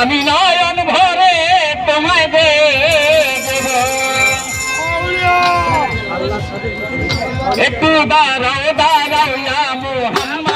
আমি নয়ন ভরে তোমায় দেব। একটু দাঁড়াও দাঁড়াও ইয়া মুহাম্মদ।